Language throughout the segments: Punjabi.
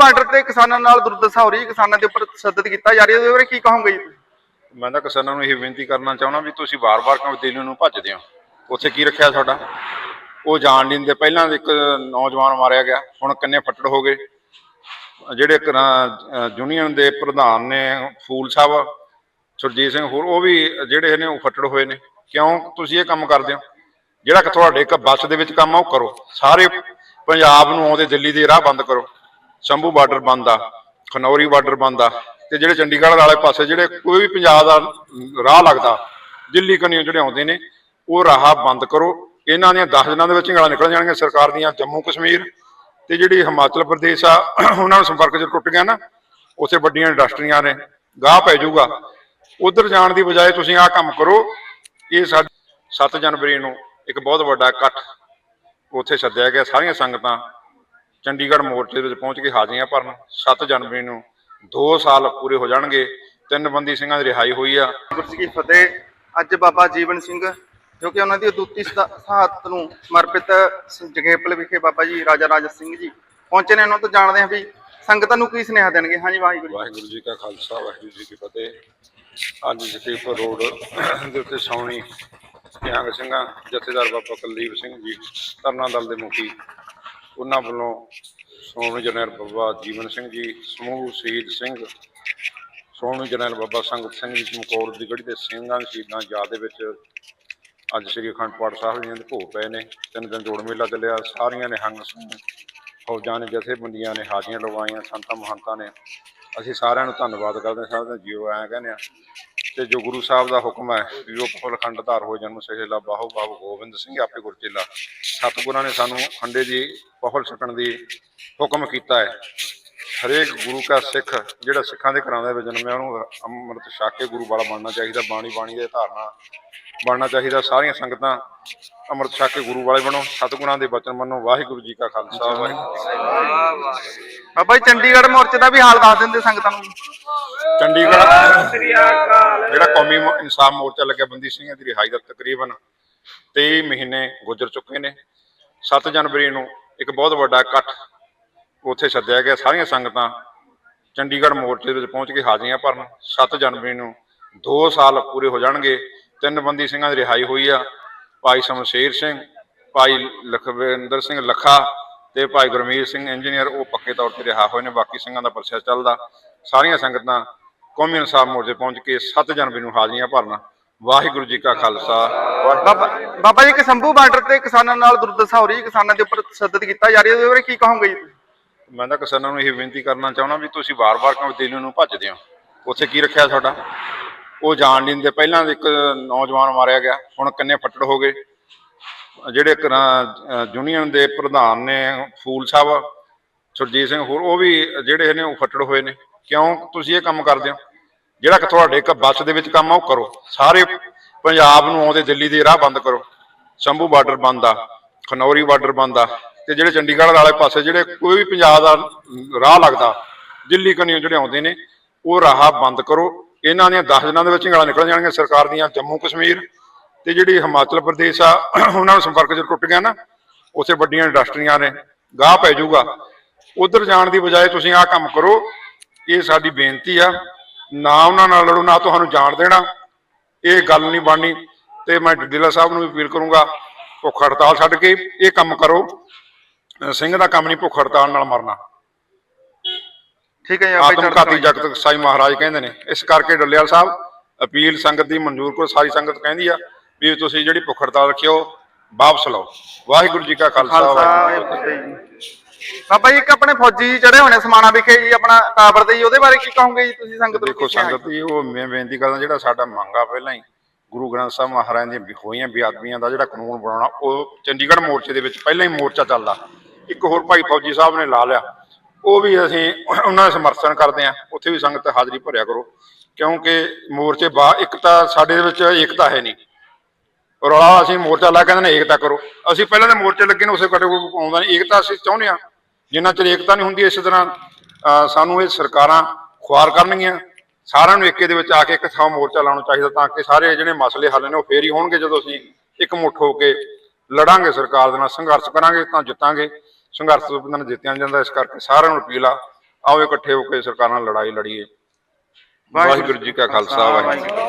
ਬਾਰਡਰ ਤੇ ਕਿਸਾਨਾਂ ਨਾਲ ਦੁਰਦਸ਼ਾ ਹੋ ਰਹੀ ਹੈ, ਕਿਸਾਨਾਂ ਦੇ ਉੱਪਰ ਤਸ਼ੱਦਦ ਕੀਤਾ ਜਾ ਰਿਹਾ, ਉਹਦੇ ਬਾਰੇ ਕੀ ਕਹੋਗੇ ਜੀ? ਮੈਂ ਤਾਂ ਕਿਸਾਨਾਂ ਨੂੰ ਇਹ ਬੇਨਤੀ ਕਰਨਾ ਚਾਹੁੰਦਾ ਵੀ ਤੁਸੀਂ ਵਾਰ-ਵਾਰ ਕਿਉਂ ਦਿੱਲੀ ਨੂੰ ਭੱਜਦੇ ਹੋ? ਉੱਥੇ ਕੀ ਰੱਖਿਆ ਤੁਹਾਡਾ? ਉਹ ਜਾਣ ਨਹੀਂ ਦਿੰਦੇ ਪਹਿਲਾਂ ਇੱਕ ਨੌਜਵਾਨ ਮਾਰਿਆ ਗਿਆ, ਹੁਣ ਕਿੰਨੇ ਫੱਟੜ ਹੋ ਗਏ? ਜਿਹੜੇ ਯੂਨੀਅਨ ਦੇ ਪ੍ਰਧਾਨ ਨੇ ਫੂਲ ਸਾਹਿਬ, ਸੁਰਜੀਤ ਸਿੰਘ ਹੋਰ, ਉਹ ਵੀ ਜਿਹੜੇ ਨੇ ਉਹ ਫੱਟੜ ਹੋਏ ਨੇ। ਕਿਉਂ ਤੁਸੀਂ ਇਹ ਕੰਮ ਕਰਦੇ ਹੋ? ਜਿਹੜਾ ਕਿ ਤੁਹਾਡੇ ਇੱਕ ਬੱਸ ਦੇ ਵਿੱਚ ਕੰਮ ਆ, ਉਹ ਕਰੋ। ਸਾਰੇ ਪੰਜਾਬ ਨੂੰ ਆਉਂਦੇ ਦਿੱਲੀ ਦੇ ਰਾਹ ਬੰਦ ਕਰੋ। ਸ਼ੰਭੂ ਬਾਰਡਰ ਬੰਦ ਖਨੌਰੀ ਬਾਰਡਰ ਬੰਦ ਆ ਤੇ ਜਿਹੜੇ ਚੰਡੀਗੜ੍ਹ ਵਾਲੇ ਪਾਸੇ ਜਿਹੜੇ ਕੋਈ ਵੀ ਪੰਜਾਬ ਦਾ ਰਾਹ ਲੱਗਦਾ, ਦਿੱਲੀ ਕਨੀਓ ਜਿਹੜੇ ਆਉਂਦੇ ਨੇ, ਉਹ ਰਾਹ ਬੰਦ ਕਰੋ। ਇਹਨਾਂ ਦੀਆਂ 10 ਦਿਨਾਂ ਦੇ ਵਿੱਚ ਗਾਲਾਂ ਨਿਕਲ ਜਾਣਗੀਆਂ ਸਰਕਾਰ ਦੀਆਂ ਜੰਮੂ ਕਸ਼ਮੀਰ ਤੇ ਜਿਹੜੀ ਹਿਮਾਚਲ ਪ੍ਰਦੇਸ਼ ਆ, ਉਹਨਾਂ ਨੂੰ ਸੰਪਰਕ ਜੇ ਟੁੱਟ ਗਿਆ ਨਾ, ਉੱਥੇ ਵੱਡੀਆਂ ਇੰਡਸਟਰੀਆਂ ਨੇ, ਗਾਹ ਪੈ ਜਾਊਗਾ। ਉਧਰ ਜਾਣ ਦੀ ਬਜਾਏ ਤੁਸੀਂ ਆਹ ਕੰਮ ਕਰੋ, ਇਹ ਸਾਡੀ 7 ਜਨਵਰੀ ਨੂੰ ਇੱਕ ਬਹੁਤ ਵੱਡਾ ਇਕੱਠ ਉੱਥੇ ਸੱਦਿਆ ਗਿਆ, ਸਾਰੀਆਂ ਸੰਗਤਾਂ ਚੰਡੀਗੜ੍ਹ ਮੋਰਚੇ ਵਿੱਚ ਪਹੁੰਚ ਕੇ ਹਾਜ਼ਰੀਆਂ ਭਰਨ 7 ਜਨਵਰੀ ਨੂੰ 2 ਸਾਲ ਪੂਰੇ ਹੋ ਜਾਣਗੇ ਤਿੰਨ ਬੰਦੀ ਸਿੰਘਾਂ ਦੀ ਰਿਹਾਈ ਹੋਈ ਆ। ਗੁਰੂ ਜੀ ਕੀ ਫਤਿਹ ਅੱਜ ਬਾਬਾ ਜੀਵਨ ਸਿੰਘ ਜੋ ਕਿ ਉਹਨਾਂ ਦੀ ਅਦੁੱਤੀ ਸਹਾਦਤ ਨੂੰ ਸਮਰਪਿਤ ਜਗੇਪਲ ਵਿਖੇ ਬਾਬਾ ਜੀ ਰਾਜਾ ਰਾਜਾ ਸਿੰਘ ਜੀ ਪਹੁੰਚੇ ਨੇ। ਉਹਨਾਂ ਤੋਂ ਜਾਣਦੇ ਹਾਂ ਵੀ ਸੰਗਤਾਂ ਨੂੰ ਕੀ ਸੁਨੇਹਾ ਦੇਣਗੇ। ਹਾਂਜੀ ਵਾਹਿਗੁਰੂ। ਵਾਹਿਗੁਰੂ ਜੀ ਕਾ ਖਾਲਸਾ ਵਾਹਿਗੁਰੂ ਜੀ ਕੀ ਫਤਿਹ। ਅੱਜ ਜਤੇਪੁਰ ਰੋਡ ਦੇ ਉੱਤੇ ਸੌਣੀ ਨਿਹੰਗ ਸਿੰਘਾਂ ਜਥੇਦਾਰ ਬਾਬਾ ਕੁਲਦੀਪ ਸਿੰਘ ਜੀ ਤਰਨਾ ਦਲ ਦੇ ਮੁਖੀ ਉਹਨਾਂ ਵੱਲੋਂ ਸੋਹਣੀ ਜਨਰਲ ਬਾਬਾ ਜੀਵਨ ਸਿੰਘ ਜੀ, ਸਮੂਹ ਸ਼ਹੀਦ ਸਿੰਘ, ਸੋਹਣੀ ਜਨਰਲ ਬਾਬਾ ਸੰਗਤ ਸਿੰਘ ਜੀ, ਚਮਕੌਰ ਦੀ ਗੜੀ ਦੇ ਸਿੰਘਾਂ ਸ਼ਹੀਦਾਂ ਯਾਦ ਦੇ ਵਿੱਚ ਅੱਜ ਸ੍ਰੀ ਅਖੰਡ ਪਾਠ ਸਾਹਿਬ ਜੀ ਦੇ ਭੋਗ ਪਏ ਨੇ। ਤਿੰਨ ਦਿਨ ਜੋੜ ਮੇਲਾ ਚੱਲਿਆ, ਸਾਰੀਆਂ ਨੇ ਹੰਗ ਫੌਜਾਂ ਨੇ, ਜਥੇਬੰਦੀਆਂ ਨੇ ਹਾਜ਼ੀਆਂ ਲਗਵਾਈਆਂ, ਸੰਤਾਂ ਮਹੰਤਾਂ ਨੇ। ਅਸੀਂ ਸਾਰਿਆਂ ਨੂੰ ਧੰਨਵਾਦ ਕਰਦੇ ਹਾਂ, ਸਾਰਿਆਂ ਦਾ ਜੀਓ ਐਂ ਕਹਿੰਦੇ ਆ ਤੇ ਜੋ ਗੁਰੂ ਸਾਹਿਬ ਦਾ ਹੁਕਮ ਹੈ ਵੀ ਉਹ ਖੰਡ ਧਾਰ ਹੋ ਜਨਮ ਸਹਿਲਾ ਬਾਹੋ ਬਾਬੂ ਗੋਬਿੰਦ ਸਿੰਘ, ਆਪੇ ਗੁਰਚੇਲਾ ਸਤਿਗੁਰਾਂ ਨੇ ਸਾਨੂੰ ਖੰਡੇ ਦੀ ਪਹਲ ਛਕਣ ਦੀ ਹੁਕਮ ਕੀਤਾ ਹੈ। ਹਰੇਕ ਗੁਰੂ ਕਾ ਸਿੱਖ ਜਿਹੜਾ ਸਿੱਖਾਂ ਦੇ ਘਰਾਂ ਦੇ ਵਿੱਚ ਜਨਮਿਆ, ਉਹਨੂੰ ਅੰਮ੍ਰਿਤ ਛਕ ਕੇ ਗੁਰੂ ਵਾਲਾ ਬਣਨਾ ਚਾਹੀਦਾ ਬਾਣੀ ਬਾਣੀ ਦੇ ਧਾਰਨਾ ਬਣਨਾ ਚਾਹੀਦਾ, ਸਾਰੀਆਂ ਸੰਗਤਾਂ ਅੰਮ੍ਰਿਤ ਛਕ ਕੇ ਗੁਰੂ ਵਾਲੇ ਬਣੋ। ਸਤਿਗੁਰਾਂ ਦੇ ਬਚਨ ਮੰਨੋ। ਵਾਹਿਗੁਰੂ ਜੀ ਕਾ ਖਾਲਸਾ ਵਾਹਿਗੁਰੂ ਜੀ ਕੀ ਫਤਿਹ। ਬਾਬਾ ਜੀ ਚੰਡੀਗੜ੍ਹ ਮੋਰਚੇ ਦਾ ਵੀ ਹਾਲ ਦੱਸ ਦਿੰਦੇ ਸੰਗਤਾਂ ਨੂੰ। ਚੰਡੀਗੜ੍ਹ ਜਿਹੜਾ ਕੌਮੀ ਮੋ- ਇਨਸਾਫ ਮੋਰਚਾ ਲੱਗਿਆ ਬੰਦੀ ਸਿੰਘਾਂ ਦੀ ਰਿਹਾਈ ਦਾ ਤਕਰੀਬਨ 23 ਮਹੀਨੇ ਗੁਜ਼ਰ ਚੁੱਕੇ ਨੇ। 7 ਜਨਵਰੀ ਨੂੰ ਇੱਕ ਬਹੁਤ ਵੱਡਾ ਇਕੱਠ ਉੱਥੇ ਸੱਦਿਆ ਗਿਆ। ਸਾਰੀਆਂ ਸੰਗਤਾਂ ਚੰਡੀਗੜ੍ਹ ਮੋਰਚੇ ਵਿੱਚ ਪਹੁੰਚ ਕੇ ਹਾਜ਼ਰੀਆਂ ਭਰਨ। 7 ਜਨਵਰੀ ਨੂੰ 2 ਸਾਲ ਪੂਰੇ ਹੋ ਜਾਣਗੇ। ਤਿੰਨ ਬੰਦੀ ਸਿੰਘਾਂ ਦੀ ਰਿਹਾਈ ਹੋਈ ਆ। ਭਾਈ ਸ਼ਮਸ਼ੇਰ ਸਿੰਘ ਭਾਈ ਲਖਵਿੰਦਰ ਸਿੰਘ ਲੱਖਾ ਤੇ ਭਾਈ ਗੁਰਮੀਤ ਸਿੰਘ ਇੰਜੀਨੀਅਰ ਉਹ ਪੱਕੇ ਤੌਰ ਤੇ ਰਿਹਾ ਹੋਏ ਨੇ ਬਾਕੀ ਸਿੰਘਾਂ ਦਾ ਪਰਚਾ ਚੱਲਦਾ। ਸਾਰੀਆਂ ਸੰਗਤਾਂ ਕੌਮੀ ਇਨਸਾਫ ਮੋਰਚੇ ਪਹੁੰਚ ਕੇ 7 ਜਨਵਰੀ ਨੂੰ ਹਾਜ਼ਰੀਆਂ ਭਰਨ। ਵਾਹਿਗੁਰੂ ਜੀ ਕਾ ਖਾਲਸਾ। ਬਾਬਾ ਜੀ ਕਿ ਸ਼ੰਭੂ ਬਾਰਡਰ ਤੇ ਕਿਸਾਨਾਂ ਨਾਲ ਦੁਰਦਸ਼ਾ ਹੋ ਰਹੀ ਹੈ ਕਿਸਾਨਾਂ ਦੇ ਉੱਪਰ ਤਸ਼ੱਦਦ ਕੀਤਾ ਜਾ ਰਿਹਾ ਉਹਦੇ ਬਾਰੇ ਕੀ ਕਹੋਗੇ ਜੀ? ਮੈਂ ਤਾਂ ਕਿਸਾਨਾਂ ਨੂੰ ਇਹ ਬੇਨਤੀ ਕਰਨਾ ਚਾਹੁੰਦਾ ਵੀ ਤੁਸੀਂ ਵਾਰ-ਵਾਰ ਕਿਉਂ ਦਿੱਲੀ ਨੂੰ ਭੱਜਦੇ ਹੋ? ਉੱਥੇ ਕੀ ਰੱਖਿਆ ਤੁਹਾਡਾ? ਉਹ ਜਾਣ ਨਹੀਂ ਦਿੰਦੇ। ਪਹਿਲਾਂ ਇੱਕ ਨੌਜਵਾਨ ਮਾਰਿਆ ਗਿਆ, ਹੁਣ ਕਿੰਨੇ ਫੱਟੜ ਹੋ ਗਏ। ਜਿਹੜੇ ਯੂਨੀਅਨ ਦੇ ਪ੍ਰਧਾਨ ਨੇ ਫੂਲ ਸਾਹਿਬ, ਸੁਰਜੀਤ ਸਿੰਘ ਹੋਰ, ਉਹ ਵੀ ਜਿਹੜੇ ਨੇ ਉਹ ਫੱਟੜ ਹੋਏ ਨੇ। ਕਿਉਂ ਤੁਸੀਂ ਇਹ ਕੰਮ ਕਰਦੇ ਹੋ? ਜਿਹੜਾ ਕਿ ਤੁਹਾਡੇ ਇੱਕ ਬੱਸ ਦੇ ਵਿੱਚ ਕੰਮ ਆ, ਉਹ ਕਰੋ। ਸਾਰੇ ਪੰਜਾਬ ਨੂੰ ਆਉਂਦੇ ਦਿੱਲੀ ਦੇ ਰਾਹ ਬੰਦ ਕਰੋ। ਸ਼ੰਭੂ ਬਾਰਡਰ ਬੰਦ ਆ, ਖਨੌਰੀ ਬਾਰਡਰ ਬੰਦ ਆ, ਤੇ ਜਿਹੜੇ ਚੰਡੀਗੜ੍ਹ ਵਾਲੇ ਪਾਸੇ ਜਿਹੜੇ ਕੋਈ ਵੀ ਪੰਜਾਬ ਦਾ ਰਾਹ ਲੱਗਦਾ, ਦਿੱਲੀ ਕਨੀਓ ਜਿਹੜੇ ਆਉਂਦੇ ਨੇ, ਉਹ ਰਾਹ ਬੰਦ ਕਰੋ। ਇਹਨਾਂ ਦੀਆਂ 10 ਦਿਨਾਂ ਦੇ ਵਿੱਚ ਗਾਲਾਂ ਨਿਕਲ ਜਾਣਗੀਆਂ ਸਰਕਾਰ ਦੀਆਂ, ਜੰਮੂ ਕਸ਼ਮੀਰ ਤੇ ਜਿਹੜੀ ਹਿਮਾਚਲ ਪ੍ਰਦੇਸ਼ ਆ, ਉਹਨਾਂ ਨੂੰ ਸੰਪਰਕ ਜੇ ਟੁੱਟ ਗਿਆ ਨਾ, ਉੱਥੇ ਵੱਡੀਆਂ ਇੰਡਸਟਰੀਆਂ ਨੇ, ਗਾਹ ਪੈ ਜਾਊਗਾ। ਉਧਰ ਜਾਣ ਦੀ ਬਜਾਏ ਤੁਸੀਂ ਆਹ ਕੰਮ ਕਰੋ, ਇਹ ਸਾਡੀ ਬੇਨਤੀ ਆ, ਨਾ ਉਹਨਾਂ ਨਾਲ ਲੜੋ, ਨਾ ਤੁਹਾਨੂੰ ਜਾਣ ਦੇਣਾ, ਇਹ ਗੱਲ ਨਹੀਂ ਬਣਨੀ, ਤੇ ਮੈਂ ਡਿੱਲਾ ਸਾਹਿਬ ਨੂੰ ਵੀ ਅਪੀਲ ਕਰੂੰਗਾ, ਭੁੱਖ ਹੜਤਾਲ ਛੱਡ ਕੇ ਇਹ ਕੰਮ ਕਰੋ ਸਿੰਘ ਦਾ ਕੰਮ ਨਹੀਂ ਭੁੱਖ ਹੜਤਾਲ ਨਾਲ ਮਰਨਾ। ਠੀਕ ਹੈ ਜੀ ਆਤਮ ਘਾਤੀ ਜਗਤ ਸਾਈ ਮਹਾਰਾਜ ਕਹਿੰਦੇ ਨੇ। ਇਸ ਕਰਕੇ ਡੱਲੇਵਾਲ ਸਾਹਿਬ ਅਪੀਲ ਸੰਗਤ ਦੀ ਮਨਜ਼ੂਰ ਕਰੋ ਸਾਰੀ ਸੰਗਤ ਕਹਿੰਦੀ ਆ ਵੀ ਤੁਸੀਂ ਜਿਹੜੀ ਭੁੱਖ ਹੜਤਾਲ ਰੱਖਿਓ ਵਾਪਸ ਲਓ। ਵਾਹਿਗੁਰੂ ਜੀ ਕਾ ਖਾਲਸਾ ਵਾਹਿਗੁਰੂ ਜੀ ਕੀ ਬਾਬਾ ਜੀ ਇੱਕ ਆਪਣੇ ਫੌਜੀ ਚੜੇ ਹੋਣੇ ਸਮਾਣਾ ਵਿਖੇ ਜੀ ਆਪਣਾ ਟਾਵਰ ਦੇ ਜੀ ਉਹਦੇ ਬਾਰੇ ਕੀ ਕਹੋਗੇ ਜੀ ਤੁਸੀਂ ਸੰਗਤ ਨੂੰ? ਦੇਖੋ ਕੀ ਸੰਗਤ ਜੀ ਉਹ ਮੈਂ ਬੇਨਤੀ ਕਰਦਾ ਜਿਹੜਾ ਸਾਡਾ ਮੰਗਾ ਪਹਿਲਾਂ ਹੀ ਗੁਰੂ ਗ੍ਰੰਥ ਸਾਹਿਬ ਮਹਾਰਾਜ ਦੀਆਂ ਵੀ ਹੋਈਆਂ ਬੇਅਦਬੀਆਂ ਦਾ ਜਿਹੜਾ ਕਾਨੂੰਨ ਬਣਾਉਣਾ ਉਹ ਚੰਡੀਗੜ੍ਹ ਮੋਰਚੇ ਦੇ ਵਿੱਚ ਪਹਿਲਾਂ ਹੀ ਮੋਰਚਾ ਚੱਲਦਾ। ਇੱਕ ਹੋਰ ਭਾਈ ਫੌਜੀ ਸਾਹਿਬ ਨੇ ਲਾ ਲਿਆ। ਉਹ ਵੀ ਅਸੀਂ ਉਹਨਾਂ ਦਾ ਸਮਰਥਨ ਕਰਦੇ ਹਾਂ। ਉੱਥੇ ਵੀ ਸੰਗਤ ਹਾਜ਼ਰੀ ਭਰਿਆ ਕਰੋ। ਕਿਉਂਕਿ ਮੋਰਚੇ ਬਾ ਇੱਕ ਤਾਂ ਸਾਡੇ ਦੇ ਵਿੱਚ ਏਕਤਾ ਹੈ ਨਹੀਂ। ਰੌਲਾ ਅਸੀਂ ਮੋਰਚਾ ਲਾ ਕੇ ਕਹਿੰਦੇ ਨੇ ਏਕਤਾ ਕਰੋ। ਅਸੀਂ ਪਹਿਲਾਂ ਤਾਂ ਮੋਰਚੇ ਲੱਗੇ ਨੇ ਉਸੇ ਕੈਟਾਗਰੀ ਆਉਂਦਾ ਨਹੀਂ। ਏਕਤਾ ਅਸੀਂ ਚਾਹੁੰਦੇ ਹਾਂ। ਜਿੰਨਾ ਚਿਰ ਏਕਤਾ ਨਹੀਂ ਹੁੰਦੀ ਇਸੇ ਤਰ੍ਹਾਂ ਅਹ, ਸਾਨੂੰ ਇਹ ਸਰਕਾਰਾਂ ਖੁਆਰ ਕਰਨਗੀਆਂ। ਸਾਰਿਆਂ ਨੂੰ ਏਕੇ ਦੇ ਵਿੱਚ ਆ ਕੇ ਇੱਕ ਥਾਂ ਮੋਰਚਾ ਲਾਉਣਾ ਚਾਹੀਦਾ ਤਾਂ ਕਿ ਸਾਰੇ ਜਿਹੜੇ ਮਸਲੇ ਹੱਲ ਨੇ ਉਹ ਫੇਰ ਹੀ ਹੋਣਗੇ। ਜਦੋਂ ਅਸੀਂ ਇੱਕ ਮੁੱਠ ਹੋ ਕੇ ਲੜਾਂਗੇ ਸਰਕਾਰ ਦੇ ਨਾਲ ਸੰਘਰਸ਼ ਕਰਾਂਗੇ ਤਾਂ ਜਿੱਤਾਂਗੇ। ਸੰਘਰਸ਼ ਤੋਂ ਬਿਨਾਂ ਜਿੱਤਿਆ ਨਹੀਂ ਜਾਂਦਾ, ਇਸ ਕਰਕੇ ਸਾਰਿਆਂ ਨੂੰ ਅਪੀਲ ਆ, ਆਓ ਇਕੱਠੇ ਹੋ ਕੇ ਸਰਕਾਰਾਂ ਨਾਲ ਲੜਾਈ ਲੜੀਏ। ਵਾਹਿਗੁਰੂ ਜੀ ਕਾ ਖਾਲਸਾ, ਵਾਹਿਗੁਰੂ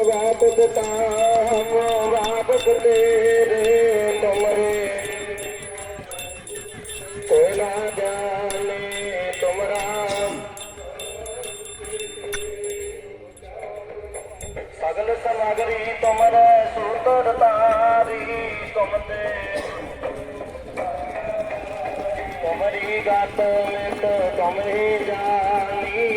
ਤੁਮ ਵਾਪਸ ਤਾਮ ਵਾਪਸ ਤੇਰੇ ਤੁਮਰੇ ਕੋਈ ਨਾ ਜਾਣੇ ਤੁਮਰਾ। ਸਗਲ ਸਮਗਰੀ ਤੁਮਰੇ ਸੂਤਰ ਤਾਰੀ ਤੁਮ ਤੇ ਤੁਮਰੀ ਗਤ ਮਿਤ ਤੁਮਰੀ ਜਾਨੀ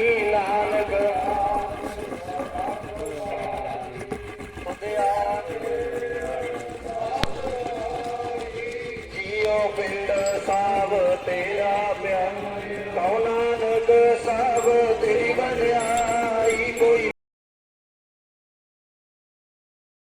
Of in the sun.